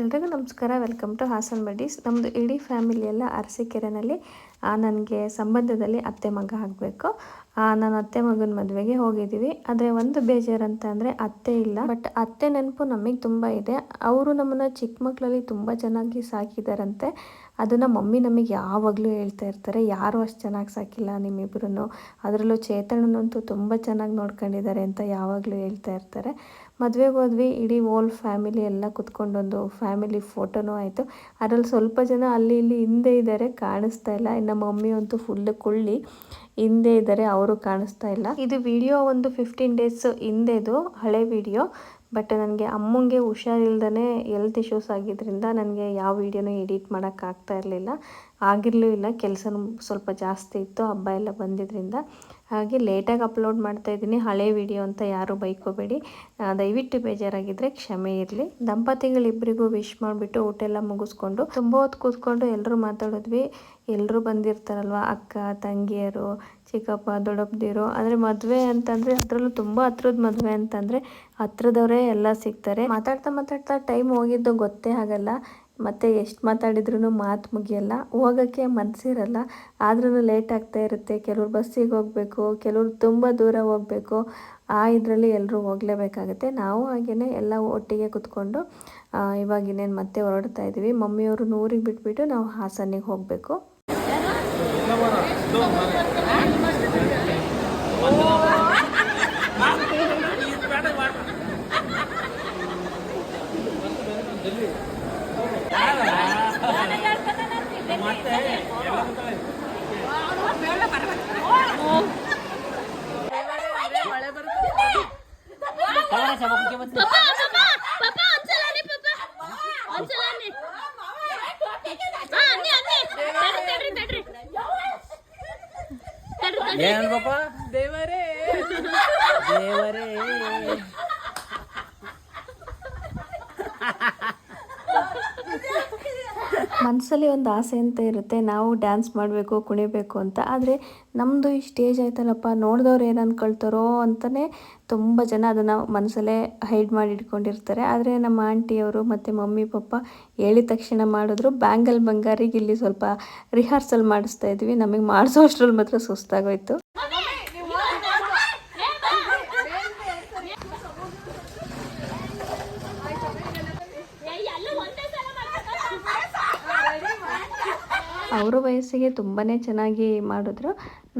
ಎಲ್ರಿಗೂ ನಮಸ್ಕಾರ. Welcome to Haasan buddies ನಮ್ಮದು ಇಡೀ ಫ್ಯಾಮಿಲಿ ಎಲ್ಲ ಅರಸೀಕೆರೆನಲ್ಲಿ ನನಗೆ ಸಂಬಂಧದಲ್ಲಿ ಅತ್ತೆ ಮಗ ಆಗಬೇಕು. ನಾನು ಅತ್ತೆ ಮಗನ ಮದುವೆಗೆ ಹೋಗಿದ್ದೀವಿ. ಆದರೆ ಒಂದು ಬೇಜಾರು ಅಂತ ಅಂದರೆ ಅತ್ತೆ ಇಲ್ಲ. ಬಟ್ ಅತ್ತೆ ನೆನಪು ನಮಗೆ ತುಂಬ ಇದೆ. ಅವರು ನಮ್ಮನ್ನು ಚಿಕ್ಕ ಮಕ್ಕಳಲ್ಲಿ ತುಂಬ ಚೆನ್ನಾಗಿ ಸಾಕಿದಾರಂತೆ. ಅದನ್ನು ಮಮ್ಮಿ ನಮಗೆ ಯಾವಾಗಲೂ ಹೇಳ್ತಾ ಇರ್ತಾರೆ, ಯಾರೂ ಅಷ್ಟು ಚೆನ್ನಾಗಿ ಸಾಕಿಲ್ಲ ನಿಮ್ಮಿಬ್ಬರೂ ಅದರಲ್ಲೂ ಚೇತನನಂತೂ ತುಂಬ ಚೆನ್ನಾಗಿ ನೋಡ್ಕೊಂಡಿದ್ದಾರೆ ಅಂತ ಯಾವಾಗಲೂ ಹೇಳ್ತಾ ಇರ್ತಾರೆ. ಮದುವೆಗೆ ಹೋದ್ವಿ, ಇಡೀ ಓಲ್ ಫ್ಯಾಮಿಲಿ ಎಲ್ಲ ಕುತ್ಕೊಂಡೊಂದು ಫ್ಯಾಮಿಲಿ ಫೋಟೋನೂ ಆಯಿತು. ಅದರಲ್ಲಿ ಸ್ವಲ್ಪ ಜನ ಅಲ್ಲಿ ಇಲ್ಲಿ ಹಿಂದೆ ಇದ್ದಾರೆ, ಕಾಣಿಸ್ತಾ ಇಲ್ಲ. ಇನ್ನು ಮಮ್ಮಿ ಅಂತೂ ಫುಲ್ ಕುಳ್ಳಿ, ಹಿಂದೆ ಇದ್ದಾರೆ, ಅವರು ಕಾಣಿಸ್ತಾ ಇಲ್ಲ. ಇದು ವಿಡಿಯೋ ಒಂದು ಫಿಫ್ಟೀನ್ ಡೇಸ್ ಹಿಂದೆದು, ಹಳೆ ವಿಡಿಯೋ ಬಟ್ ನನಗೆ ಅಮ್ಮಂಗೆ ಹುಷಾರಿಲ್ದೇ ಎಲ್ತ್ ಇಶ್ಯೂಸ್ ಆಗಿದ್ದರಿಂದ ನನಗೆ ಯಾವ ವೀಡಿಯೋನೂ ಎಡಿಟ್ ಮಾಡೋಕ್ಕಾಗ್ತಾ ಇರಲಿಲ್ಲ. ಆಗಿರಲೂ ಇಲ್ಲ, ಕೆಲಸನೂ ಸ್ವಲ್ಪ ಜಾಸ್ತಿ ಇತ್ತು, ಹಬ್ಬ ಎಲ್ಲ ಬಂದಿದ್ದರಿಂದ ಹಾಗೆ ಲೇಟಾಗಿ ಅಪ್ಲೋಡ್ ಮಾಡ್ತಾ ಇದ್ದೀನಿ. ಹಳೆ ವಿಡಿಯೋ ಅಂತ ಯಾರೂ ಬೈಕೋಬೇಡಿ. ದಯವಿಟ್ಟು ಬೇಜಾರಾಗಿದ್ದರೆ ಕ್ಷಮೆ ಇರಲಿ. ದಂಪತಿಗಳಿಬ್ಬರಿಗೂ ವಿಶ್ ಮಾಡಿಬಿಟ್ಟು ಊಟ ಎಲ್ಲ ಮುಗಿಸ್ಕೊಂಡು ತುಂಬ ಹೊತ್ತು ಕೂತ್ಕೊಂಡು ಎಲ್ಲರೂ ಮಾತಾಡಿದ್ವಿ. ಎಲ್ಲರೂ ಬಂದಿರ್ತಾರಲ್ವ? ಅಕ್ಕ, ತಂಗಿಯರು, ಚಿಕ್ಕಪ್ಪ, ದೊಡ್ಡಪ್ಪದಿರು. ಅಂದರೆ ಮದುವೆ ಅಂತಂದರೆ ಅದರಲ್ಲೂ ತುಂಬ ಹತ್ರದ ಮದುವೆ ಅಂತಂದರೆ ಹತ್ರದವರೇ ಎಲ್ಲ ಸಿಗ್ತಾರೆ. ಮಾತಾಡ್ತಾ ಮಾತಾಡ್ತಾ ಟೈಮ್ ಹೋಗಿದ್ದು ಗೊತ್ತೇ ಆಗಲ್ಲ. ಮತ್ತು ಎಷ್ಟು ಮಾತಾಡಿದ್ರೂ ಮಾತು ಮುಗಿಯಲ್ಲ. ಹೋಗೋಕ್ಕೆ ಮನಸ್ಸಿರಲ್ಲ ಆದ್ರೂ ಲೇಟ್ ಆಗ್ತಾ ಇರುತ್ತೆ. ಕೆಲವ್ರು ಬಸ್ಸಿಗೆ ಹೋಗಬೇಕು, ಕೆಲವ್ರು ತುಂಬ ದೂರ ಹೋಗಬೇಕು. ಆ ಇದರಲ್ಲಿ ಎಲ್ಲರೂ ಹೋಗಲೇಬೇಕಾಗುತ್ತೆ. ನಾವು ಹಾಗೆಯೇ ಎಲ್ಲ ಒಟ್ಟಿಗೆ ಕುತ್ಕೊಂಡು ಇವಾಗ ಇನ್ನೇನು ಮತ್ತೆ ಹೊರಡ್ತಾ ಇದ್ದೀವಿ ಮಮ್ಮಿಯವರು ನೂರಿಗೆ ಬಿಟ್ಬಿಟ್ಟು ನಾವು ಹಾಸನಿಗೆ ಹೋಗಬೇಕು. ಏನ್ ಪಾಪ? ದೇವರೇ. ದೇವರೇ. ಮನಸ್ಸಲ್ಲಿ ಒಂದು ಆಸೆ ಅಂತ ಇರುತ್ತೆ, ನಾವು ಡ್ಯಾನ್ಸ್ ಮಾಡಬೇಕು, ಕುಣಿಬೇಕು ಅಂತ. ಆದರೆ ನಮ್ಮದು ಈ ಸ್ಟೇಜ್ ಆಯ್ತಲ್ಲಪ್ಪ, ನೋಡಿದವ್ರು ಏನು ಅಂದ್ಕೊಳ್ತಾರೋ ಅಂತಲೇ ತುಂಬ ಜನ ಅದನ್ನು ಮನಸ್ಸಲ್ಲೇ ಹೈಡ್ ಮಾಡಿ ಇಟ್ಕೊಂಡಿರ್ತಾರೆ. ಆದರೆ ನಮ್ಮ ಆಂಟಿಯವರು ಮತ್ತು ಮಮ್ಮಿ, ಪಪ್ಪ ಹೇಳಿದ ತಕ್ಷಣ ಮಾಡಿದ್ರು ಬ್ಯಾಂಗಲ್ ಬಂಗಾರಿಗೆ ಇಲ್ಲಿ ಸ್ವಲ್ಪ ರಿಹರ್ಸಲ್ ಮಾಡಿಸ್ತಾ ಇದ್ವಿ, ನಮಗೆ ಮಾಡಿಸೋ ಅಷ್ಟರಲ್ಲಿ ಮಾತ್ರ ಸುಸ್ತಾಗೋಯ್ತು. ಅವರ ವಯಸ್ಸಿಗೆ ತುಂಬಾ ಚೆನ್ನಾಗಿ ಮಾಡಿದ್ರು.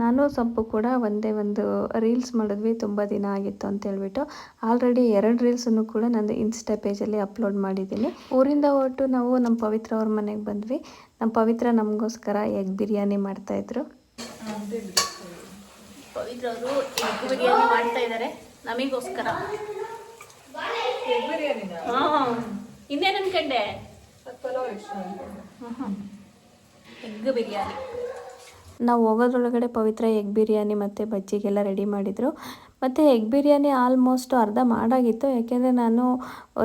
ನಾನು ಸ್ವಲ್ಪ ಕೂಡ ಒಂದೇ ಒಂದು ರೀಲ್ಸ್ ಮಾಡಿದ್ವಿ ತುಂಬ ದಿನ ಆಗಿತ್ತು ಅಂತ ಹೇಳ್ಬಿಟ್ಟು. ಆಲ್ರೆಡಿ ಎರಡು ರೀಲ್ಸನ್ನು ಕೂಡ ನಾನು ಇನ್ಸ್ಟಾ ಪೇಜಲ್ಲಿ ಅಪ್ಲೋಡ್ ಮಾಡಿದ್ದೀನಿ. ಊರಿಂದ ಹೊರಟು ನಾವು ನಮ್ಮ ಪವಿತ್ರ ಅವ್ರ ಮನೆಗೆ ಬಂದ್ವಿ. ನಮ್ಮ ಪವಿತ್ರ ನಮಗೋಸ್ಕರ ಎಗ್ ಬಿರಿಯಾನಿ ಮಾಡ್ತಾಯಿದ್ರು ಪವಿತ್ರ ಅವರು ಎಗ್ ಬಿರಿಯಾನಿ ಮಾಡ್ತಾ ಇದ್ದಾರೆ ನಮಗೋಸ್ಕರ. ಇನ್ನೇನು ಅನ್ಕಂಡೆ ಎಗ್ ಬಿರಿಯಾನಿ ನಾವು ಹೋಗೋದ್ರೊಳಗಡೆ ಪವಿತ್ರ ಎಗ್ ಬಿರಿಯಾನಿ ಮತ್ತು ಬಜ್ಜಿಗೆಲ್ಲ ರೆಡಿ ಮಾಡಿದರು. ಮತ್ತು ಎಗ್ ಬಿರಿಯಾನಿ ಆಲ್ಮೋಸ್ಟ್ ಅರ್ಧ ಮಾಡಾಗಿತ್ತು. ಯಾಕೆಂದರೆ ನಾನು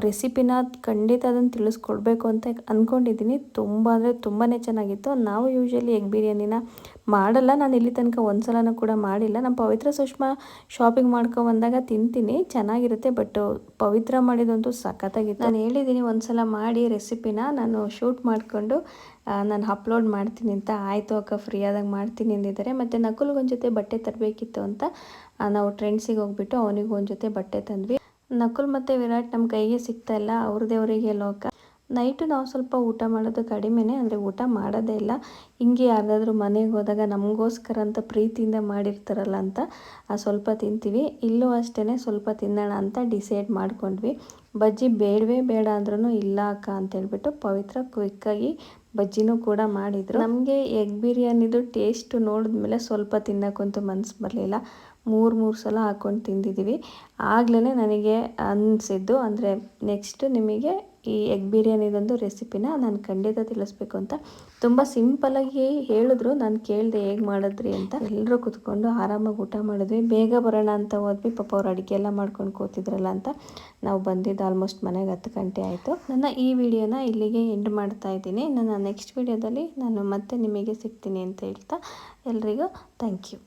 ರೆಸಿಪಿನ ಖಂಡಿತ ಅದನ್ನು ತಿಳಿಸ್ಕೊಡ್ಬೇಕು ಅಂತ ಅಂದ್ಕೊಂಡಿದ್ದೀನಿ ತುಂಬ ಅಂದರೆ ತುಂಬಾ ಚೆನ್ನಾಗಿತ್ತು. ನಾವು ಯೂಶ್ವಲಿ ಎಗ್ ಬಿರಿಯಾನಿನ ಮಾಡಲ್ಲ. ನಾನು ಇಲ್ಲಿ ತನಕ ಒಂದು ಸಲನೂ ಕೂಡ ಮಾಡಿಲ್ಲ. ನಮ್ಮ ಪವಿತ್ರ ಸುಷ್ಮಾ ಶಾಪಿಂಗ್ ಮಾಡ್ಕೊಬಂದಾಗ ತಿಂತೀನಿ. ಚೆನ್ನಾಗಿರುತ್ತೆ ಬಟ್ ಪವಿತ್ರ ಮಾಡಿದಂತೂ ಸಖತ್ತಾಗಿತ್ತು. ನಾನು ಹೇಳಿದ್ದೀನಿ ಒಂದು ಸಲ ಮಾಡಿ ರೆಸಿಪಿನ ನಾನು ಶೂಟ್ ಮಾಡಿಕೊಂಡು ನಾನು ಅಪ್ಲೋಡ್ ಮಾಡ್ತೀನಿ ಅಂತ. ಆಯಿತು ಅಕ್ಕ ಫ್ರೀ ಆದಾಗ ಮಾಡ್ತೀನಿ ಅಂದಿದ್ದಾರೆ. ಮತ್ತು ನಕುಲ್ಗೊಂದು ಜೊತೆ ಬಟ್ಟೆ ತರಬೇಕಿತ್ತು ಅಂತ ನಾವು ಟ್ರೆಂಡ್ಸಿಗೆ ಹೋಗ್ಬಿಟ್ಟು ಅವನಿಗೆ ಒಂದು ಜೊತೆ ಬಟ್ಟೆ ತಂದ್ವಿ. ನಕುಲ್ ಮತ್ತು ವಿರಾಟ್ ನಮ್ಮ ಕೈಗೆ ಸಿಗ್ತಾ ಇಲ್ಲ ಅವ್ರದೇವರಿಗೆ ಲೋಕ. ನೈಟು ನಾವು ಸ್ವಲ್ಪ ಊಟ ಮಾಡೋದು ಕಡಿಮೆನೇ, ಅಂದರೆ ಊಟ ಮಾಡೋದೇ ಇಲ್ಲ. ಹಿಂಗೆ ಯಾರ್ದಾದ್ರೂ ಮನೆಗೆ ಹೋದಾಗ ನಮಗೋಸ್ಕರ ಅಂತ ಪ್ರೀತಿಯಿಂದ ಮಾಡಿರ್ತಾರಲ್ಲ ಅಂತ ಸ್ವಲ್ಪ ತಿಂತೀವಿ. ಇಲ್ಲೂ ಅಷ್ಟೇ ಸ್ವಲ್ಪ ತಿನ್ನೋಣ ಅಂತ ಡಿಸೈಡ್ ಮಾಡ್ಕೊಂಡ್ವಿ. ಬಜ್ಜಿ ಬೇಡವೇ ಬೇಡ ಅಂದ್ರೂ ಇಲ್ಲ ಅಕ್ಕ ಅಂತೇಳ್ಬಿಟ್ಟು ಪವಿತ್ರ ಕ್ವಿಕ್ಕಾಗಿ ಬಜ್ಜಿನೂ ಕೂಡ ಮಾಡಿದರು. ನಮಗೆ ಎಗ್ ಬಿರಿಯಾನಿದು ಟೇಸ್ಟ್ ನೋಡಿದ್ಮೇಲೆ ಸ್ವಲ್ಪ ತಿನ್ನೋಕ್ಕಂತೂ ಮನಸ್ಸು ಬರಲಿಲ್ಲ. ಮೂರು ಮೂರು ಸಲ ಹಾಕ್ಕೊಂಡು ತಿಂದಿದ್ದೀವಿ. ಆಗ್ಲೇ ನನಗೆ ಅನಿಸಿದ್ದು ಅಂದರೆ ನೆಕ್ಸ್ಟ್ ನಿಮಗೆ ಈ ಎಗ್ ಬಿರಿಯಾನಿದೊಂದು ರೆಸಿಪಿನ ನಾನು ಖಂಡಿತ ತಿಳಿಸ್ಬೇಕು ಅಂತ. ತುಂಬ ಸಿಂಪಲಾಗಿ ಹೇಳಿದ್ರು, ನಾನು ಕೇಳಿದೆ ಹೇಗೆ ಮಾಡಿದ್ರಿ ಅಂತ. ಎಲ್ಲರೂ ಕುತ್ಕೊಂಡು ಆರಾಮಾಗಿ ಊಟ ಮಾಡಿದ್ವಿ. ಬೇಗ ಬರೋಣ ಅಂತ ಹೋದ್ವಿ. ಪಾಪ ಅವ್ರು ಅಡುಗೆ ಎಲ್ಲ ಮಾಡ್ಕೊಂಡು ಕೂತಿದ್ರಲ್ಲ ಅಂತ. ನಾವು ಬಂದಿದ್ದು ಆಲ್ಮೋಸ್ಟ್ ಮನೆಗೆ ಹತ್ತು ಗಂಟೆ ಆಯಿತು. ನನ್ನ ಈ ವಿಡಿಯೋನ ಇಲ್ಲಿಗೆ ಎಂಡ್ ಮಾಡ್ತಾ ಇದ್ದೀನಿ. ನನ್ನ ನೆಕ್ಸ್ಟ್ ವಿಡಿಯೋದಲ್ಲಿ ನಾನು ಮತ್ತೆ ನಿಮಗೆ ಸಿಗ್ತೀನಿ ಅಂತ ಹೇಳ್ತಾ ಎಲ್ರಿಗೂ ಥ್ಯಾಂಕ್ ಯು